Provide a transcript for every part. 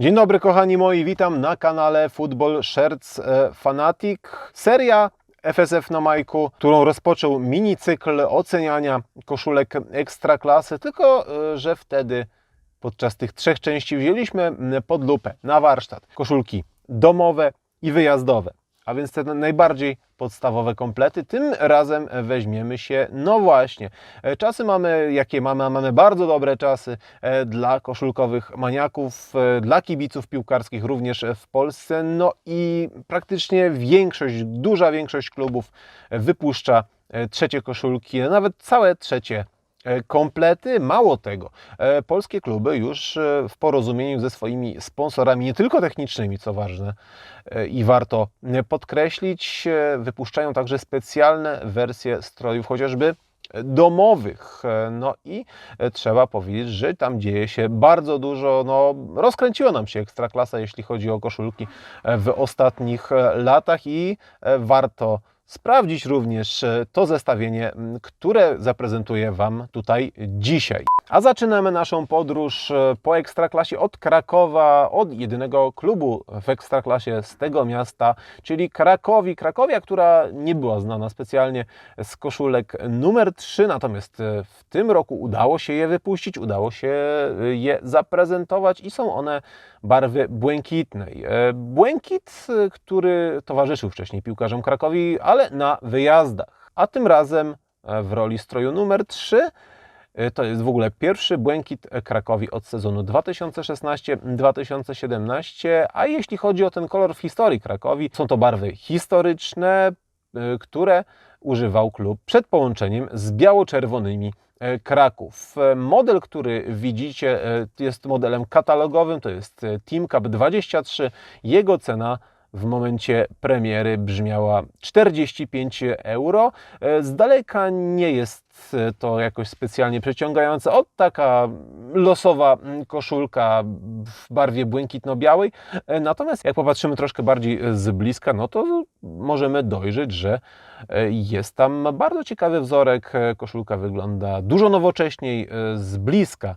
Dzień dobry kochani moi, witam na kanale Football Shirts e, Fanatic. Seria FSF na Majku, którą rozpoczął minicykl oceniania koszulek Ekstraklasy, tylko e, że wtedy podczas tych trzech części wzięliśmy pod lupę na warsztat koszulki domowe i wyjazdowe. A więc te najbardziej podstawowe komplety. Tym razem weźmiemy się, no właśnie, e, czasy mamy jakie mamy, mamy bardzo dobre czasy e, dla koszulkowych maniaków, e, dla kibiców piłkarskich również w Polsce. No i praktycznie większość, duża większość klubów wypuszcza trzecie koszulki, nawet całe trzecie komplety. Mało tego, e, polskie kluby już e, w porozumieniu ze swoimi sponsorami, nie tylko technicznymi, co ważne e, i warto e, podkreślić, e, wypuszczają także specjalne wersje strojów, chociażby domowych. E, No i e, trzeba powiedzieć, że tam dzieje się bardzo dużo. No, rozkręciła nam się ekstraklasa, jeśli chodzi o koszulki e, w ostatnich e, latach i e, warto sprawdzić również e, to zestawienie, które zaprezentuję Wam tutaj dzisiaj. A zaczynamy naszą podróż e, po Ekstraklasie od Krakowa, od jedynego klubu w Ekstraklasie z tego miasta, czyli Krakowi. Krakowia, która nie była znana specjalnie z koszulek numer 3, natomiast e, w tym roku udało się je wypuścić, udało się e, je zaprezentować i są one barwy błękitnej. Błękit, który towarzyszył wcześniej piłkarzom Krakowi, ale na wyjazdach. A tym razem w roli stroju numer 3 E, to jest w ogóle pierwszy błękit Krakowi od sezonu 2016-2017. A jeśli chodzi o ten kolor w historii Krakowi, są to barwy historyczne, e, które używał klub przed połączeniem z biało-czerwonymi e, Kraków. E, Model, który widzicie, e, jest modelem katalogowym, to jest e, Team Cup 23. Jego cena w momencie premiery brzmiała 45 euro. E, Z daleka nie jest e, to jakoś specjalnie przyciągające. Od taka losowa mm, koszulka w barwie błękitno-białej. E, Natomiast jak popatrzymy troszkę bardziej z bliska, no to możemy dojrzeć, że jest tam bardzo ciekawy wzorek. Koszulka wygląda dużo nowocześniej z bliska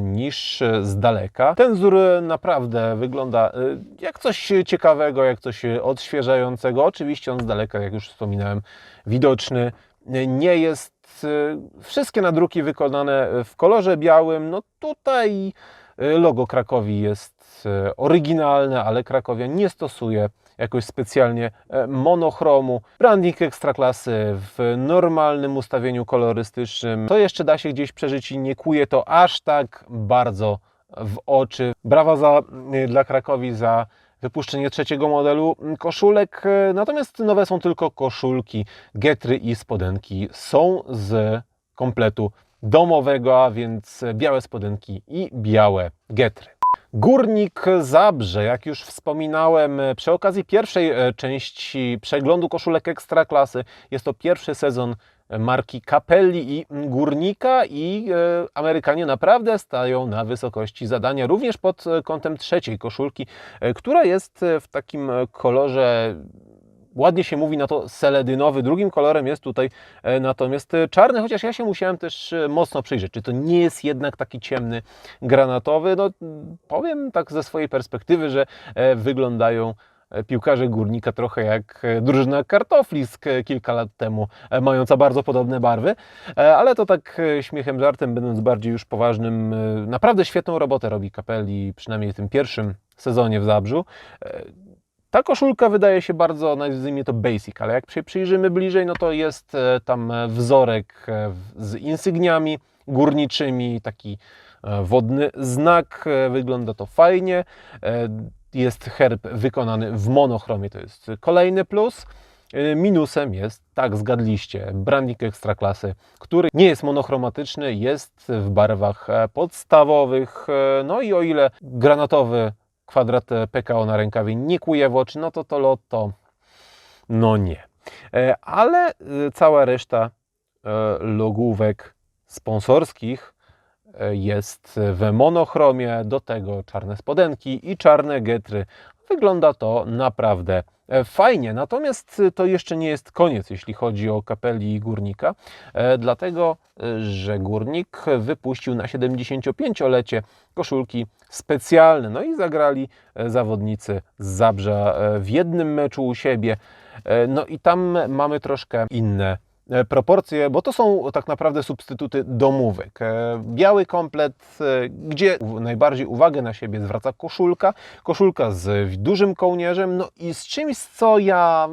niż e, z daleka. Ten wzór e, naprawdę wygląda e, jak coś ciekawego, jak coś e, odświeżającego. Oczywiście on z daleka, jak już wspominałem, widoczny e, nie jest. E, Wszystkie nadruki wykonane w kolorze białym. No tutaj e, logo Krakowi jest e, oryginalne, ale Krakowia nie stosuje jakoś specjalnie e, monochromu. Branding ekstraklasy w normalnym ustawieniu kolorystycznym. To jeszcze da się gdzieś przeżyć i nie kuje to aż tak bardzo w oczy. Brawa za, e, dla Krakowi za wypuszczenie trzeciego modelu koszulek. E, Natomiast nowe są tylko koszulki, getry i spodenki są z kompletu domowego, a więc białe spodenki i białe getry. Górnik Zabrze, jak już wspominałem przy okazji pierwszej e, części przeglądu koszulek Ekstraklasy, jest to pierwszy sezon marki Capelli i Górnika i e, Amerykanie naprawdę stają na wysokości zadania, również pod e, kątem trzeciej koszulki, e, która jest e, w takim e, kolorze ładnie się mówi na to seledynowy. Drugim kolorem jest tutaj e, natomiast e, czarny, chociaż ja się musiałem też e, mocno przyjrzeć, czy to nie jest jednak taki ciemny granatowy. No powiem tak ze swojej perspektywy, że wyglądają piłkarze Górnika trochę jak drużyna Kartoflisk e, kilka lat temu, mająca bardzo podobne barwy, ale to tak śmiechem, żartem, będąc bardziej już poważnym, naprawdę świetną robotę robi Capelli, przynajmniej w tym pierwszym sezonie w Zabrzu. Ta koszulka wydaje się bardzo, nazwijmy to basic, ale jak się przyjrzymy bliżej, no to jest e, tam e, wzorek e, z insygniami górniczymi, taki wodny znak, wygląda to fajnie. Jest herb wykonany w monochromie, to jest kolejny plus. Minusem jest, tak zgadliście, branding ekstraklasy, który nie jest monochromatyczny, jest w barwach podstawowych. No i o ile granatowy kwadrat e, PKO na rękawie nie kuje w oczy, no to to lotto, no nie. E, Ale e, cała reszta logówek sponsorskich jest w monochromie, do tego czarne spodenki i czarne getry, wygląda to naprawdę e, fajnie. Natomiast e, to jeszcze nie jest koniec, jeśli chodzi o kapeli Górnika, e, dlatego że Górnik wypuścił na 75-lecie koszulki specjalne. No i zagrali zawodnicy z Zabrza w jednym meczu u siebie. No i tam mamy troszkę inne proporcje, bo to są tak naprawdę substytuty domówek. E, Biały komplet, e, gdzie najbardziej uwagę na siebie zwraca koszulka, koszulka z dużym kołnierzem, no i z czymś, co ja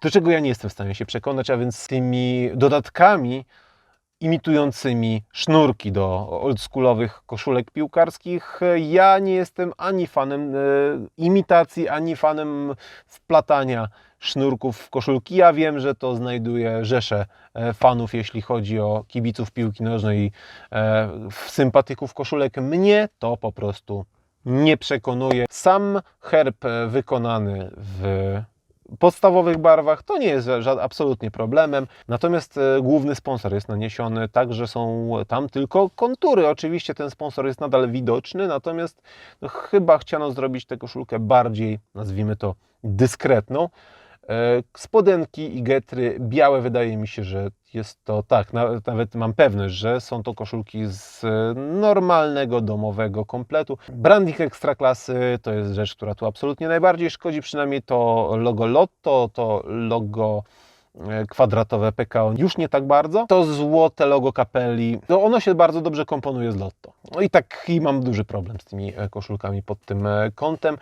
do czego ja nie jestem w stanie się przekonać, a więc z tymi dodatkami imitującymi sznurki do oldschoolowych koszulek piłkarskich. Ja nie jestem ani fanem e, imitacji, ani fanem wplatania sznurków w koszulki. Ja wiem, że to znajduje rzesze e, fanów, jeśli chodzi o kibiców piłki nożnej i e, sympatyków koszulek. Mnie to po prostu nie przekonuje. Sam herb e, wykonany w podstawowych barwach to nie jest ża- absolutnie problemem. Natomiast główny sponsor jest naniesiony tak, że są tam tylko kontury. Oczywiście ten sponsor jest nadal widoczny, natomiast no, chyba chciano zrobić tę koszulkę bardziej, nazwijmy to, dyskretną. E, Spodenki i getry białe wydaje mi się, że jest to tak, nawet, mam pewność, że są to koszulki z e, normalnego domowego kompletu. Branding ekstraklasy to jest rzecz, która tu absolutnie najbardziej szkodzi, przynajmniej to logo Lotto, to logo kwadratowe PKO już nie tak bardzo. To złote logo kapeli, no ono się bardzo dobrze komponuje z Lotto. No i taki mam duży problem z tymi e, koszulkami pod tym e, kątem.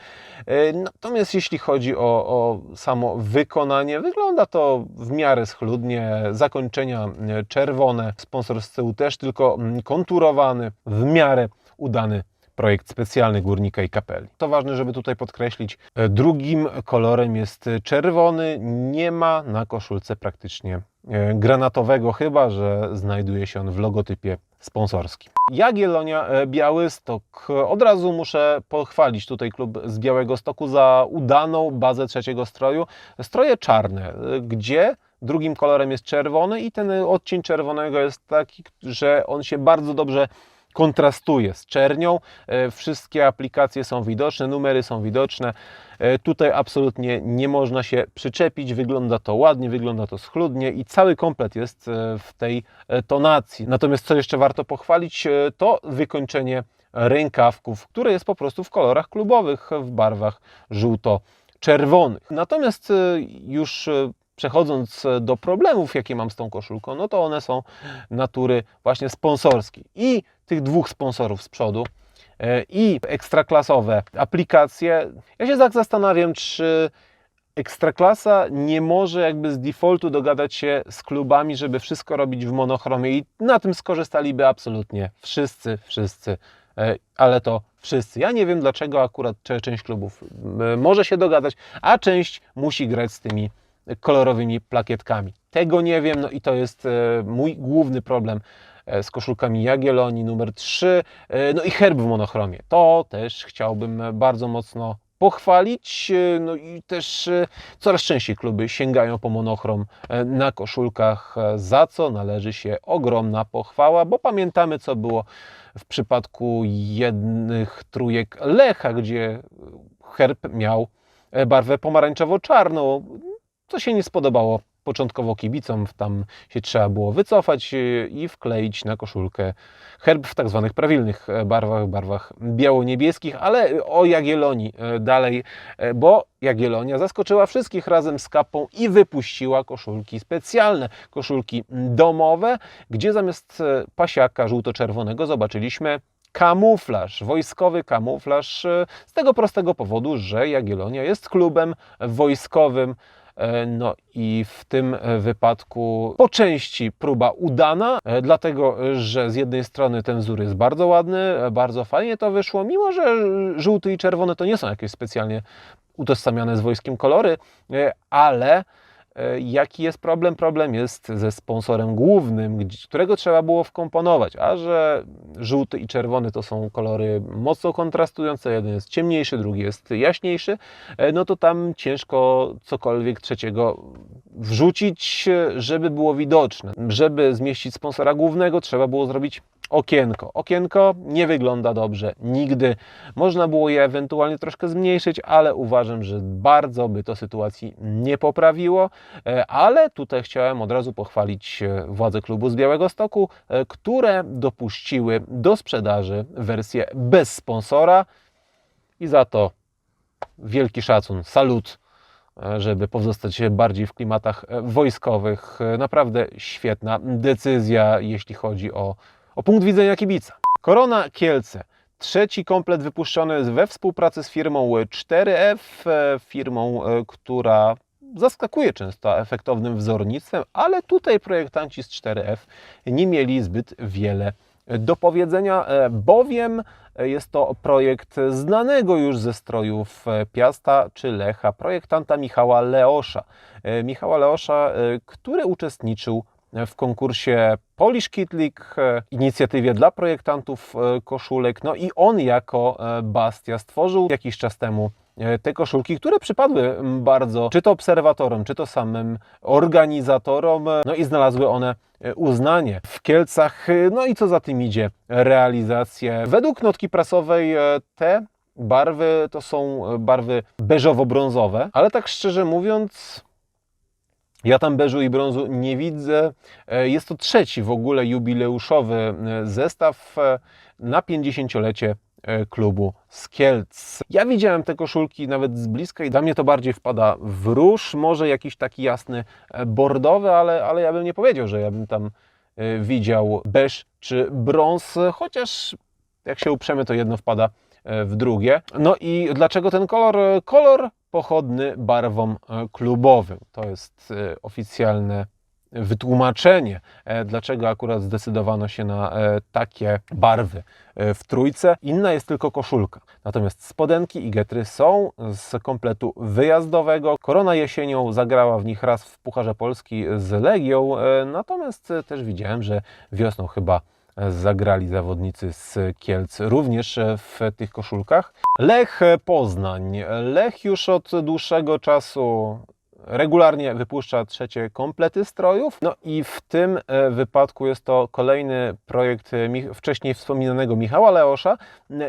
E, Natomiast jeśli chodzi o, o samo wykonanie, wygląda to w miarę schludnie. Zakończenia e, czerwone, sponsor z tyłu też tylko mm, konturowany, w miarę udany projekt specjalny górnika i kapeli. To ważne, żeby tutaj podkreślić. e, Drugim kolorem jest czerwony. Nie ma na koszulce praktycznie e, granatowego, chyba że znajduje się on w logotypie sponsorskim. Jagiellonia e, Białystok. Od razu muszę pochwalić tutaj klub z Białego Stoku za udaną bazę trzeciego stroju. Stroje czarne, gdzie drugim kolorem jest czerwony i ten odcień czerwonego jest taki, że on się bardzo dobrze kontrastuje z czernią. E, Wszystkie aplikacje są widoczne, numery są widoczne. E, Tutaj absolutnie nie można się przyczepić. Wygląda to ładnie, wygląda to schludnie i cały komplet jest e, w tej tonacji. Natomiast co jeszcze warto pochwalić, to wykończenie rękawków, które jest po prostu w kolorach klubowych, w barwach żółto-czerwonych. Natomiast już przechodząc e, do problemów, jakie mam z tą koszulką, no to one są natury właśnie sponsorskiej. I tych dwóch sponsorów z przodu e, i ekstraklasowe aplikacje. Ja się tak zastanawiam, czy Ekstraklasa nie może jakby z defaultu dogadać się z klubami, żeby wszystko robić w monochromie i na tym skorzystaliby absolutnie wszyscy, wszyscy, e, ale to wszyscy. Ja nie wiem dlaczego akurat część klubów może się dogadać, a część musi grać z tymi kolorowymi plakietkami. Tego nie wiem, no i to jest e, mój główny problem e, z koszulkami Jagiellonii numer 3, e, no i herb w monochromie. To też chciałbym bardzo mocno pochwalić, no i też coraz częściej kluby sięgają po monochrom na koszulkach, za co należy się ogromna pochwała, bo pamiętamy co było w przypadku jednych trójek Lecha, gdzie herb miał barwę pomarańczowo-czarną, co się nie spodobało początkowo kibicom, tam się trzeba było wycofać e, i wkleić na koszulkę herb w tak zwanych prawilnych e, barwach, barwach biało-niebieskich, ale o Jagiellonii e, dalej, e, bo Jagiellonia zaskoczyła wszystkich razem z kapą i wypuściła koszulki specjalne, koszulki domowe, gdzie zamiast pasiaka żółto-czerwonego zobaczyliśmy kamuflaż, wojskowy kamuflaż z tego prostego powodu, że Jagiellonia jest klubem wojskowym. E, No i w tym e, wypadku po części próba udana, e, dlatego że z jednej strony ten wzór jest bardzo ładny, bardzo fajnie to wyszło, mimo że żółty i czerwony to nie są jakieś specjalnie utożsamiane z wojskiem kolory, ale jaki jest problem? Problem jest ze sponsorem głównym, którego trzeba było wkomponować, a że żółty i czerwony to są kolory mocno kontrastujące, jeden jest ciemniejszy, drugi jest jaśniejszy, e, no to tam ciężko cokolwiek trzeciego wrzucić, e, żeby było widoczne. Żeby zmieścić sponsora głównego, trzeba było zrobić okienko. Okienko nie wygląda dobrze nigdy. Można było je ewentualnie troszkę zmniejszyć, ale uważam, że bardzo by to sytuacji nie poprawiło. E, Ale tutaj chciałem od razu pochwalić e, władze klubu z Białego Stoku, e, które dopuściły do sprzedaży wersję bez sponsora i za to wielki szacun, salut, żeby pozostać bardziej w klimatach wojskowych. Naprawdę świetna decyzja, jeśli chodzi o, o punkt widzenia kibica. Korona Kielce. Trzeci komplet wypuszczony we współpracy z firmą 4F, e, firmą, e, która zaskakuje często efektownym wzornictwem, ale tutaj projektanci z 4F nie mieli zbyt wiele do powiedzenia, e, bowiem jest to projekt znanego już ze strojów e, Piasta czy Lecha, projektanta Michała Leosza. E, Michała Leosza, e, który uczestniczył w konkursie Polish Kit League, e, inicjatywie dla projektantów e, koszulek. No i on jako e, Bastia stworzył jakiś czas temu te koszulki, które przypadły bardzo czy to obserwatorom, czy to samym organizatorom, no i znalazły one uznanie w Kielcach, no i co za tym idzie, realizację. Według notki prasowej te barwy to są barwy beżowo-brązowe, ale tak szczerze mówiąc, ja tam beżu i brązu nie widzę. E, Jest to trzeci w ogóle jubileuszowy e, zestaw e, na 50-lecie e, klubu z Kielc. Ja widziałem te koszulki nawet z bliska i dla mnie to bardziej wpada w róż, może jakiś taki jasny bordowy, ale, ale ja bym nie powiedział, że ja bym tam widział beż czy brąz, chociaż jak się uprzemy, to jedno wpada w drugie. No i dlaczego ten kolor? Kolor pochodny barwom e, klubowym. To jest e, oficjalne wytłumaczenie, e, dlaczego akurat zdecydowano się na takie barwy w trójce. Inna jest tylko koszulka. Natomiast spodenki i getry są z kompletu wyjazdowego. Korona jesienią zagrała w nich raz w Pucharze Polski z Legią, natomiast też widziałem, że wiosną chyba zagrali zawodnicy z Kielc również w tych koszulkach. Lech Poznań. Lech już od dłuższego czasu regularnie wypuszcza trzecie komplety strojów. No i w tym e, wypadku jest to kolejny projekt e, wcześniej wspominanego Michała Leosza.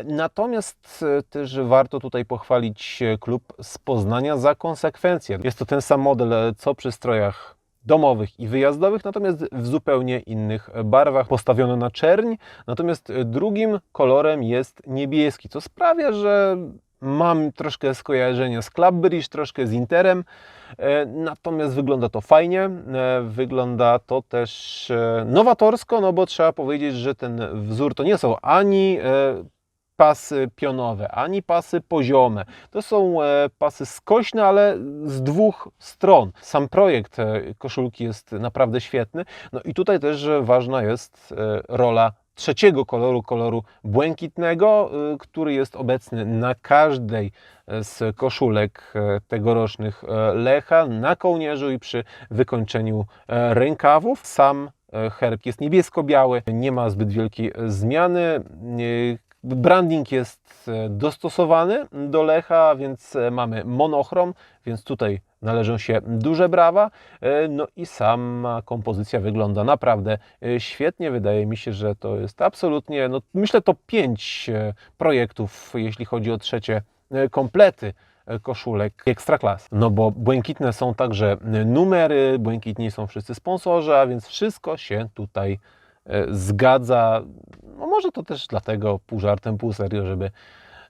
Natomiast e, też warto tutaj pochwalić klub z Poznania za konsekwencję. Jest to ten sam model co przy strojach domowych i wyjazdowych, natomiast w zupełnie innych barwach. Postawiono na czerń, natomiast drugim kolorem jest niebieski, co sprawia, że mam troszkę skojarzenia z Clubbridge, troszkę z Interem, e, natomiast wygląda to fajnie, e, wygląda to też e, nowatorsko, no bo trzeba powiedzieć, że ten wzór to nie są ani e, pasy pionowe, ani pasy poziome. To są e, pasy skośne, ale z dwóch stron. Sam projekt e, koszulki jest naprawdę świetny. No i tutaj też ważna jest e, rola trzeciego koloru, koloru błękitnego, który jest obecny na każdej z koszulek tegorocznych Lecha, na kołnierzu i przy wykończeniu rękawów. Sam herb jest niebiesko-biały, nie ma zbyt wielkiej zmiany. Branding jest e, dostosowany do Lecha, więc e, mamy monochrom, więc tutaj należą się duże brawa. E, No i sama kompozycja wygląda naprawdę świetnie. Wydaje mi się, że to jest absolutnie, no myślę, to pięć projektów, jeśli chodzi o trzecie komplety koszulek Ekstraklas. No bo błękitne są także numery, błękitni są wszyscy sponsorzy, a więc wszystko się tutaj zgadza. No może to też dlatego pół żartem, pół serio, żeby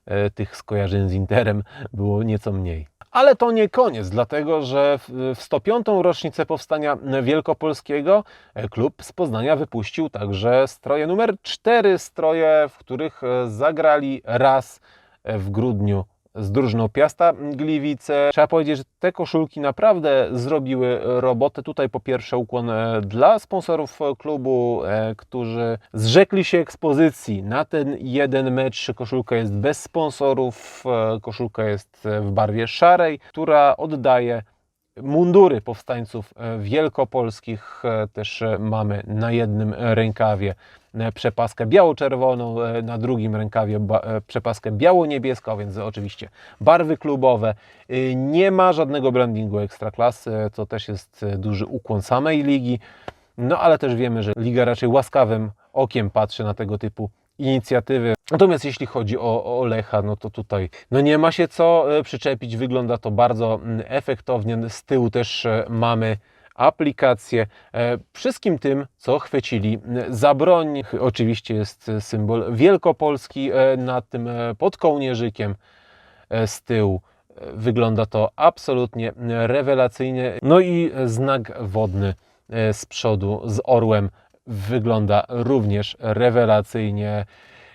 e, tych skojarzeń z Interem było nieco mniej. Ale to nie koniec, dlatego że w w 105. rocznicę powstania wielkopolskiego e, klub z Poznania wypuścił także stroje numer 4, stroje, w których e, zagrali raz e, w grudniu z drużyną Piasta Gliwice. Trzeba powiedzieć, że te koszulki naprawdę zrobiły robotę. Tutaj po pierwsze ukłon e, dla sponsorów e, klubu, e, którzy zrzekli się ekspozycji na ten jeden mecz. Koszulka jest bez sponsorów, koszulka jest w barwie szarej, która oddaje mundury powstańców wielkopolskich. Też mamy na jednym rękawie przepaskę biało-czerwoną, e, na drugim rękawie e, przepaskę biało-niebieską, więc oczywiście barwy klubowe. E, Nie ma żadnego brandingu ekstraklasy, to też jest e, duży ukłon samej ligi. No ale też wiemy, że liga raczej łaskawym okiem patrzy na tego typu inicjatywy. Natomiast jeśli chodzi o, o Lecha, no to tutaj no nie ma się co e, przyczepić. Wygląda to bardzo mm, efektownie. Z tyłu też e, mamy aplikację. E, Wszystkim tym, co chwycili mm, za broń. Oczywiście jest e, symbol Wielkopolski e, nad tym e, podkołnierzykiem e, z tyłu. E, Wygląda to absolutnie rewelacyjnie. No i znak wodny e, z przodu z orłem wygląda również rewelacyjnie.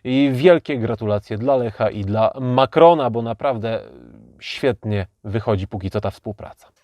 I wielkie gratulacje dla Lecha i dla Macrona, bo naprawdę świetnie wychodzi póki co ta współpraca.